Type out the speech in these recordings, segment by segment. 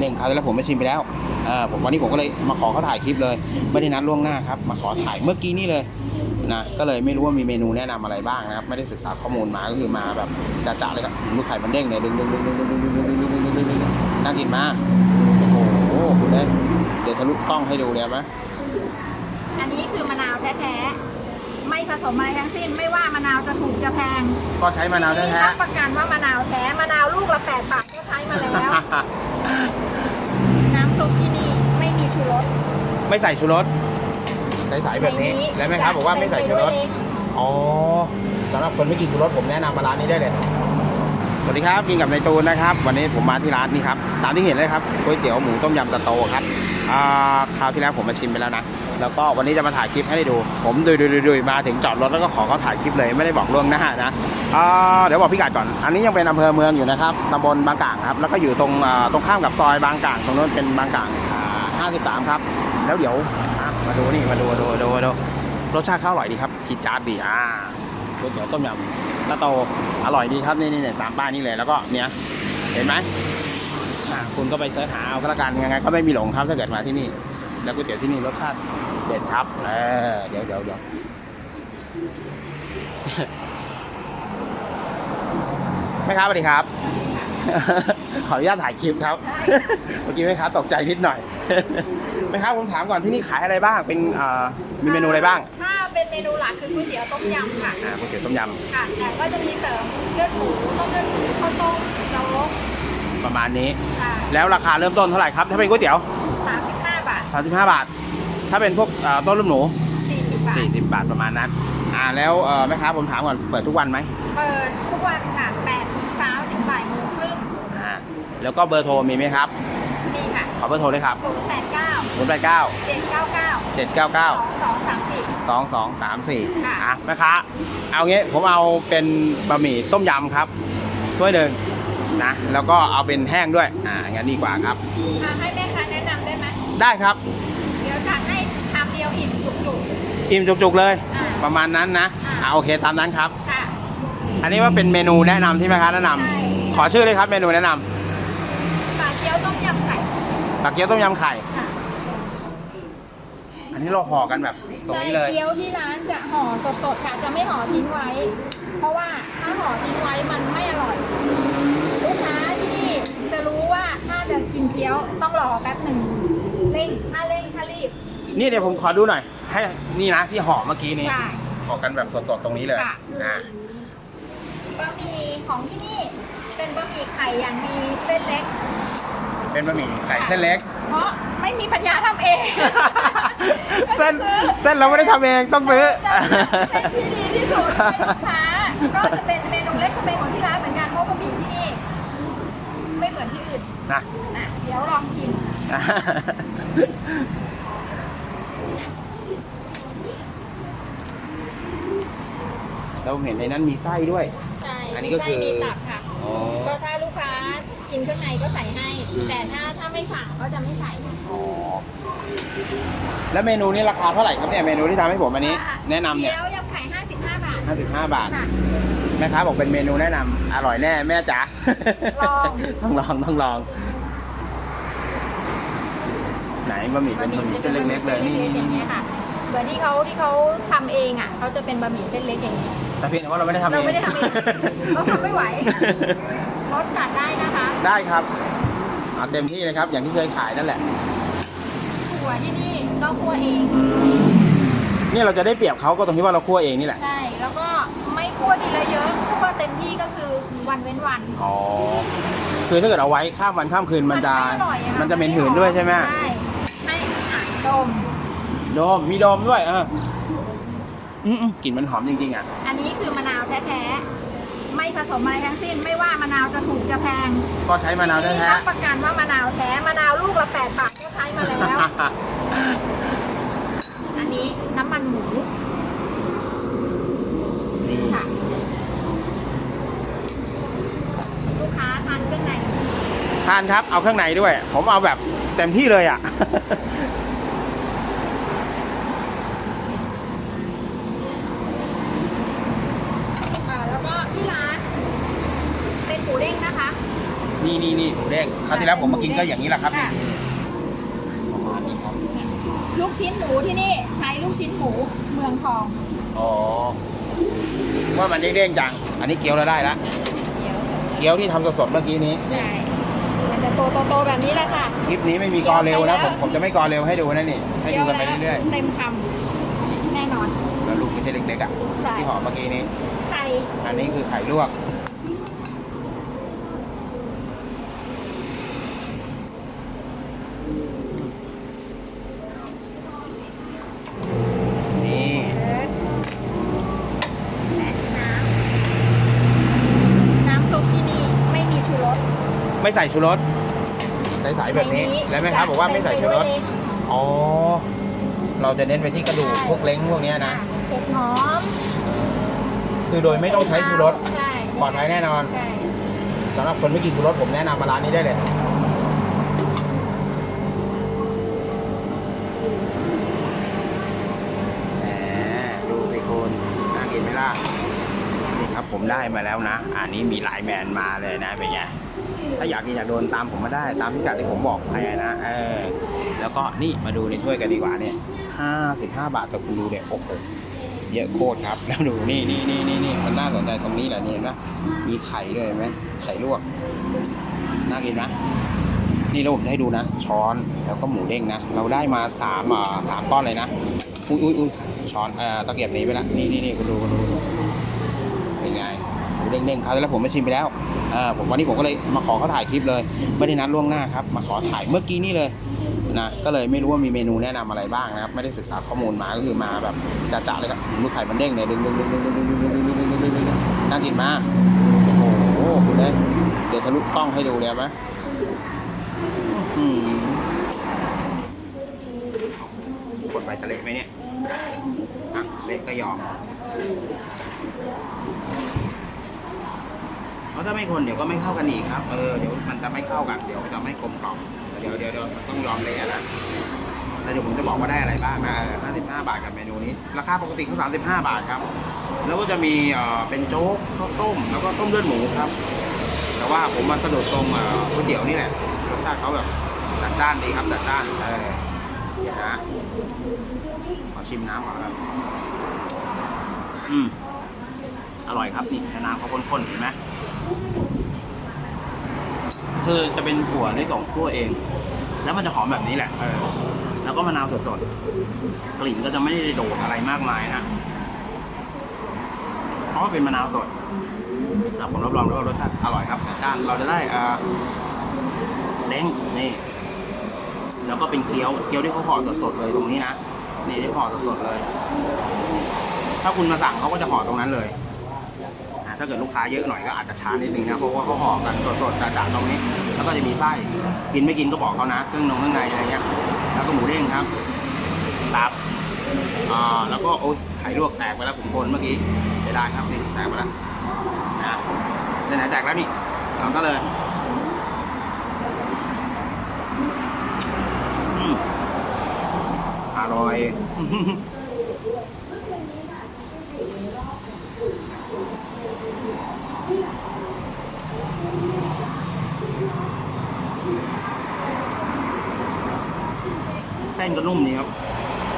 เด้งๆคราแล้วผมไม่ชิมไปแล้วเออผมวันนี้ผมก็เลยมาขอเขาถ่ายคลิปเลย ไม่ได้นัดล่วงหน้าครับ มาขอถ่ายเมื่อกี้นี่เลยนะก็เลยไม่รู้ว่ามีเมนูแนะนำอะไรบ้างนะครับ ไม่ได้ศึกษาข้อมูลมาก็คือมาแบบจ่าๆเลยครับลูกไข่มันเด้งเนี่ยดึงดึงดึงดึงดึงดึงดึงดึงดึงดึงดึงดึงน่ากินมากโอ้โหคุณเลยเดี๋ยวทะลุกล้องให้ดูเลยไหมอันนี้คือมะนาวแท้ๆ ไม่ผสมอะไรทั้งสิ้น ไม่ว่ามะนาวจะถูกจะแพงก็ใช้มะนาวแท้รับประกันว่ามะนาวแท้มะนาวลูกละ8บาทก็ใช้มาแล้วๆน้ำซุปที่นี่ไม่มีชูรสไม่ใส่ชูรสใสๆแบบนี้ในแล้วแม่ค้าบอกว่าไม่ใส่ชูรสเต็มไปด้วยเองอ๋อสำหรับคนไม่กินชูรสผมแนะนำมาร้านนี้ได้เลย สวัสดีครับกินกับนายตูนนะครับ วันนี้ผมมาที่ร้านนี้ครับ ตามที่เห็นเลยครับก๋วยเตี๋ยวหมูต้มยำตะโตครับอ่า คราวที่แล้วผมมาชิมไปแล้วนะ แล้วก็วันนี้จะมาถ่ายคลิปให้ได้ดู ผมดุยดุยดุยดุยมาถึงจอดรถแล้วก็ขอเขาถ่ายคลิปเลยไม่ได้บอกล่วงหน้านะเดี๋ยวบอกพี่กัดก่อน อันนี้ยังเป็นอำเภอเมืองอยู่นะครับตำบลบางกลางครับ แล้วก็อยู่ตรงตรงข้ามกับซอยบางกลางตรงนู้นเป็นบางกลางอ่า53 ครับ แล้วเดี๋ยวมาดูนี่มาดูดูดูดูรสชาติข้าวอร่อยดีครับจิดจาดดีอ่าก๋วยเตี๋ยวต้มยำตะโตอร่อยดีครับนี่นี่ตามป้ายนี่เลยแล้วก็เนี่ยเห็นไหม คุณก็ไปเสิร์ชหาเอาก็แล้วกันยังไงก็ไม่มีหลงครับถ้าเกิดมาที่นี่ แล้วก๋วยเตี๋ยวที่นี่รสชาติเด็ดครับเออเดี๋ยวเดี๋ยวเดี๋ยวแม่ค้าสวัสดีครับ ขออนุญาตถ่ายคลิปครับ เมื่อกี้แม่ค้าตกใจนิดหน่อยแม่ค้าผมถามก่อนที่นี่ขายอะไรบ้าง เป็นเอ่อมีเมนูอะไรบ้างถ้าเป็นเมนูหลักคือก๋วยเตี๋ยวต้มยำค่ะอ่าก๋วยเตี๋ยวต้มยค่ะแต่ก็จะมีเสริมเลือดหมูต้มเลือดหมูข้าวต้มโจ๊กำ ประมาณนี้ ค่ะแล้วราคาเริ่มต้นเท่าไหร่ครับ ถ้าเป็นก๋วยเตี๋ยว35บาท35 บาท ถ้าเป็นพวกเอ่อต้นลูกหนู40บาท 40 บาทประมาณนั้นอ่าแล้วเอ่อแม่ค้าผมถามก่อนเปิดทุกวันไหมเปิดทุกวันค่ะ8โมงเช้าถึงบ่ายโมงครึ่งอ่าแล้วก็เบอร์โทรมีไหมครับมีค่ะขอเบอร์โทรเลยครับ089 089 799 799 2234สองสองสามสี่ค่ะ อะแม่ค้าเอางี้ผมเอาเป็นบะหมี่ต้มยำครับถ้วยหนึ่ง นะ แล้วก็เอาเป็นแห้งด้วย อ่า งั้นดีกว่าครับ อะให้แม่ค้าแนะนำได้ไหมได้ครับ เดี๋ยวจัดให้ชามเดียวอิ่มจุก อิ่มจุกๆเลย อ่าประมาณนั้นนะ อ่า อ่าโอเคตามนั้นครับ ๆค่ะ อันนี้ว่าเป็นเมนูแนะนำที่แม่ค้าแนะนำ ใช่ ขอชื่อเลยครับเมนูแนะนปลาเกี๊ยวต้มยำไข่ำปักเกี๊ยวต้มยำไข่ ค่ะอันนี้เราห่อกันแบบตรงใช่นี้เลย เกี๊ยวที่ร้านจะห่อสดๆค่ะ จะไม่ห่อทิ้งไว้ เพราะว่าถ้าห่อทิ้งไว้มันไม่อร่อย ลูกค้าที่นี่จะรู้ว่า ถ้าจะกินเกี๊ยวต้องรอแป๊บหนึ่งเร่งถ้าเร่งถ้ารีบกินี่เดี๋ยวผมขอดูหน่อย ให้นี่นะที่ห่อเมื่อกี้นี้ใช่ห่อกันแบบสดๆตรงนี้เลยค่ะอ่าบะหมี่ของที่นี่เป็นบะหมี่ไข่อย่างมีเส้นเล็ก เป็นบะหมี่ไก่เส้นเล็ก เพราะไม่มีปัญญาทำเองเส้นเส้นเราไม่ได้ทำเองต้องซื้อจะเส้นที่ดีที่สุดให้ลูกค้าก็จะเป็นเมนู นนะอะเดี๋ยวลองชิมเราเห็นในนั้นมีไส้ด้วย ใช่อันนี้ก็คือ มีไส้มีตับค่ะ อ๋อ ก็ถ้าลูกค้ากินเครื่องในก็ใส่ให้ อืม แต่ถ้าถ้าไม่สั่งก็จะไม่ใส่ อ๋อ แล้วเมนูนี้ราคาเท่าไหร่ครับเนี่ย เมนูที่ทำให้ผมอันนี้ แนะนำเนี่ย เกี๊ยวยำไข่ 55บาท55 บาท ค่ะ แม่ค้าบอกเป็นเมนูแนะนำอร่อยแน่แม่จ๋า ลอง ต้องลองต้องลอง ไหนบะหมี่เป็นบะหมี่เส้นเล็กๆเลยนี่นี่อย่างนี่เงี้ยค่ะเหมือนที่เขาที่เขาทำเองอะเขาจะเป็นบะหมี่เส้นเล็กอย่างนี้ แต่เพียงแต่ว่าเราไม่ได้ทำเองเราไม่ได้ทำเองเราทำไม่ไหว รสจัดได้นะคะได้ครับเอาเต็มที่เลยครับ อย่างที่เคยขายนั่นแหละ ถั่วที่นี่ก็คั่วเอง นี่เราจะได้เปรียบเขาก็ตรงที่ว่าเราคั่วเองนี่แหละ ใช่แล้วก็ไม่ คั่วทีละเยอะคั่วเต็มที่ก็คือวันเว้นวัน อ๋อ คือถ้าเกิดเอาไว้ข้ามวันข้ามคืนมันจะไอร่อยอะมันจะเหม็นหืนด้วยใช่ไหมใช่ให้อ่านดม โดมมีโดมด้วยเอออืมๆกลิ่นมันหอมจริงๆอะ อันนี้คือมะนาวแท้ๆ ไม่ผสมอะไรทั้งสิ้น ไม่ว่ามะนาวจะถูกจะแพงก็ใช้มะนาวแท้รับประกันว่ามะนาวแท้ มะนาวลูกละ8บาทก็ใช้มาแล้ว ๆ อันนี้น้ำมันหมู นี่ ค่ะ ลูกค้า ทานเครื่องในทานครับ เอาเครื่องในด้วย ผมเอาแบบเต็มที่เลยอะ อ่าแล้วก็ที่ร้านเป็นหมูเด้งนะคะ นี่นี่นี่หมูเด้งคราวที่แล้วผมมากินก็อย่างนี้แหละครับค่ะ ประมาณนี้ครับ ลูกชิ้นหมูที่นี่ใช้ลูกชิ้นหมูเมืองทอง อ๋อว่ามันเด้งๆจัง อันนี้เกี๊ยวแล้วได้ละ เดี๋ยวเกี๊ยวที่ทำสดๆเมื่อกี้นี้ ใช่ มันจะโตโตโตๆแบบนี้แหละค่ะ คลิปนี้ไม่มีกอเร็วนะผมผมจะไม่กอเร็วให้ดูนะนี่ให้ดูกันไปเรื่อยเต็มคำแน่นอน ๆแล้วลูกไม่ใช่เล็กๆอะใช่ ที่ห่อเมื่อกี้นี้ ไข่ อันนี้คือไข่ลวก นี่ และน้ำน้ำซุปที่นี่ไม่มีชูรส ไม่ใส่ชูรสใสๆแบบนี้ แล้วแม่ค้าบอกว่าไม่ใส่ชูรสเต็มไปด้วยเล้งอ๋อ เราจะเน้นไปที่กระดูกใช่พวกเล้งพวกเนี้ยนะเผ็ดหอมคือโดยไม่ต้องใช้ชูรสใช่ปลอดภัยแน่นอนใช่สำหรับคนไม่กินชูรสผมแนะนำมาร้านนี้ได้เลยแหมดูสิคุณน่ากินไหมล่ะ ครับ ผมได้มาแล้วนะ อันนี้มีหลายแมนมาเลยนะเป็นไงถ้าอยากกินอยากโดนตามผมมาได้ ตามพิกัดที่ผมบอกไปนะเออแล้วก็นี่มาดูในถ้วยกันดีกว่าเนี่ยห้าสิบห้าบาทต่คุณดูเนี่ยโอ้โหเยอะโคตรครับแล้วดูนี่นี่นี่นี่นี่มันน่าสนใจตรงนี้แหละนี่เห็นไหมมีไข่ด้วยไหมไข่ลวกน่ากินนะนี่เราผมจะให้ดูนะ ช้อนแล้วก็หมูเด้งนะ เราได้มาสามอ่าสามก้อนเลยนะอุ้ยอุ้ยอุ้ยช้อนเอ่อตะเกียบนี้ไปละนี่นี่นี่คุณดูคุณดูคุณดู เป็นไงหมูเด้งเด้งเขาวที่แล้วผมไม่ชิมไปแล้วออผมวันนี้ผมก็เลยมาขอเขาถ่ายคลิปเลย ไม่ได้นัดล่วงหน้าครับ มาขอถ่ายเมื่อกี้นี่เลยนะก็เลยไม่รู้ว่ามีเมนูแนะนำอะไรบ้างนะครับ ไม่ได้ศึกษาข้อมูลมาก็คือมาแบบจ่าๆเลยครับลูกไข่มันเด้งเลยดึงดึงดึงดึงดึงดึงดึงดึงดึงดึงดึงดึงดึงน่ากินมากโอ้โหคุณเลยเดี๋ยวทะลุกล้องให้ดูเลยไหมอื้อหือกดไปจะเละไหมเนี่ยอะเละก็ยอม ราะถ้าไม่คนเดี๋ยวก็ไม่เข้ากันอีกครับ เออ เดี๋ยวมันจะไม่เข้ากัน เดี๋ยวจะไม่กลมกล่อม เดี๋ยวเดี๋ยวเดี๋ยวมันต้องยอมเละนะแล้วเดี๋ยวผมจะบอกว่าได้อะไรบ้างนะเออ55 บาทกับเมนูนี้ ราคาปกติคือ35 บาทครับ แล้วก็จะมีเอ่อเป็นโจ๊กข้าวต้ม แล้วก็ต้มเลือดหมูครับ แต่ว่าผมมาสะดุดตรงเอ่อก๋วยเตี๋ยวนี่แหละรสชาติเขาแบบจัดจ้านดีครับจัดจ้านเออเดี๋ยวนะขอชิมน้ำก่อนแล้วกันอืม อร่อยครับนี่น้ำเขาข้นๆเห็นไหม คือจะเป็นถั่วในกล่องคั่วเอง แล้วมันจะหอมแบบนี้แหละ เออ แล้วก็มะนาวสดๆ กลิ่นก็จะไม่ได้โดดอะไรมากมายนะ เพราะว่าเป็นมะนาวสดอ่ผมรับรองว่ารสชาติอร่อยครับจัดจ้านเราจะได้อ่าเล้งนี่ แล้วก็เป็นเกี๊ยว เกี๊ยวที่เขาห่อสดๆเลยตรงนี้นะ นี่ที่ห่อสดๆเลย ถ้าคุณมาสั่งเขาก็จะห่อตรงนั้นเลย ถ้าเกิดลูกค้าเยอะหน่อยก็อาจจะช้านิดนึงนะเพราะว่าเขาห่อกันสดๆจัดๆตรงนี้ แล้วก็จะมีไส้กินไม่กินก็บอกเขานะเครื่องนงเครื่องในอะไรเงี้ยแล้วก็หมูเด้งครับตับอ่าแล้วก็โอ้ยไข่ลวกแตกไปแล้วผมคนเมื่อกี้เสียดายครับนี่แตกไปแล้วนะไหนๆแตกแล้วนี่เราก็เลยอืมอร่อย นก็นุ่มดีครับ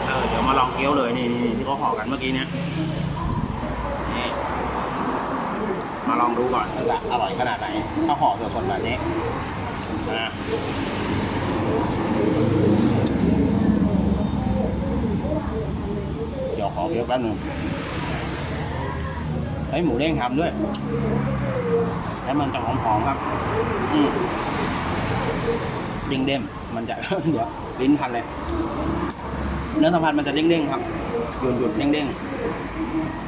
เออเดี๋ยวมาลองเกี๊ยวเลยนี่นี่ที่เขาห่อกันเมื่อกี้เนี้ยนี่มาลองดูก่อนว่าจะอร่อยขนาดไหนถ้าห่อสดๆแบบนี้นะเดี๋ยวขอเกี๊ยวแป๊บนึงเฮ้หมูเด้งทำด้วย แล้วมันจะหอมๆครับ อืม เด้งๆมันจะ เดี๋ยวลิ้นพันเลย เนื้อสัมผัสมันจะเด้งๆครับหยุ่นหยุ่นๆเด้ง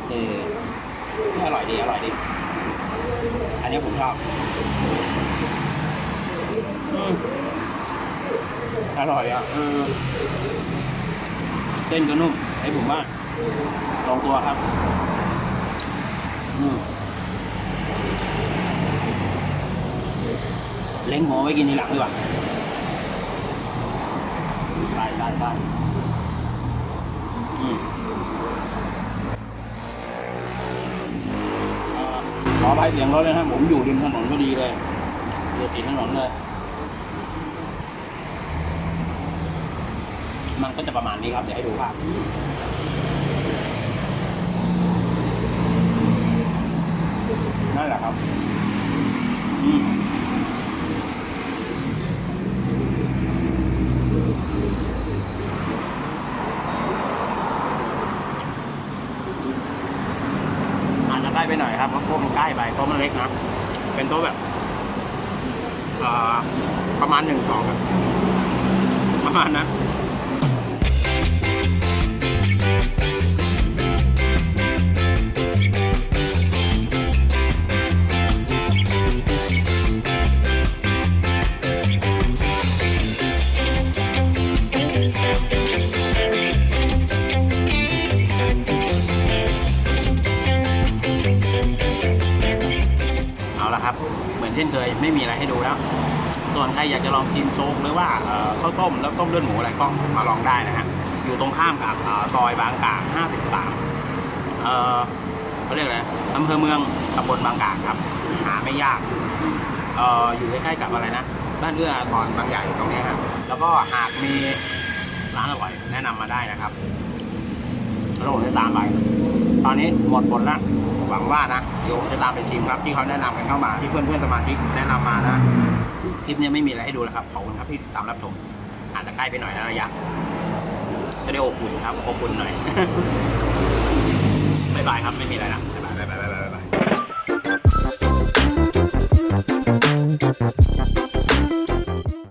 เออนี่อร่อยดีอร่อยดี อันนี้ผมชอบอร่อยอะเออเส้นก็นุ่มไอ้ผมว่าลองตัวครับเล้งหมูไว้กินทีหลังดีกว่า ใช่ใช่ใช่อืมเอ่อขอไปเสียงรถเลยครับผมอยู่ริมถนนพอดีเลยอยู่ติดถนนเลย มันก็จะประมาณนี้ครับ เดี๋ยวให้ดูภาพนั่นแหละครับ อืมอาจจะใกล้ไป หน่อยครับเพราะโต๊ะมันใกล้ไปโต๊ะมันเล็กนะ เป็นโต๊ะแบบประมาณหนึ่งสองประมาณนั้น ไม่มีอะไรให้ดูแล้ว ส่วนใครอยากจะลองกินโจ๊กหรือว่าข้าวต้มแล้วต้มเลือดหมูอะไรก็มาลองได้นะฮะอยู่ตรงข้ามกับซอยบางกาก53เออเขาเรียกอะไรอำเภอเมืองตำบลบางกากครับ หาไม่ยากเอออยู่ใกล้ๆกับอะไรนะบ้านเอื้ออาทรบางใหญ่ตรงนี้ครับแล้วก็หากมีร้านอร่อยแนะนำมาได้นะครับแล้วผมจะตามไปตอนนี้หมดหมดแล้ว หวังว่านะเดี๋ยวผมจะตามไปชิมครับที่เขาแนะนำกันเข้ามาที่เพื่อนเพื่อนๆสมาชิกแนะนำมานะคลิปนี้ไม่มีอะไรให้ดูแล้วครับขอบคุณครับที่ติดตามรับชมอาจจะใกล้ไปหน่อยนะระยะจะได้อบอุ่นครับอบอุ่นหน่อย บ๊ายบายครับไม่มีอะไรนะบ๊ายบายบ๊ายบายบ๊ายบายบ๊ายบาย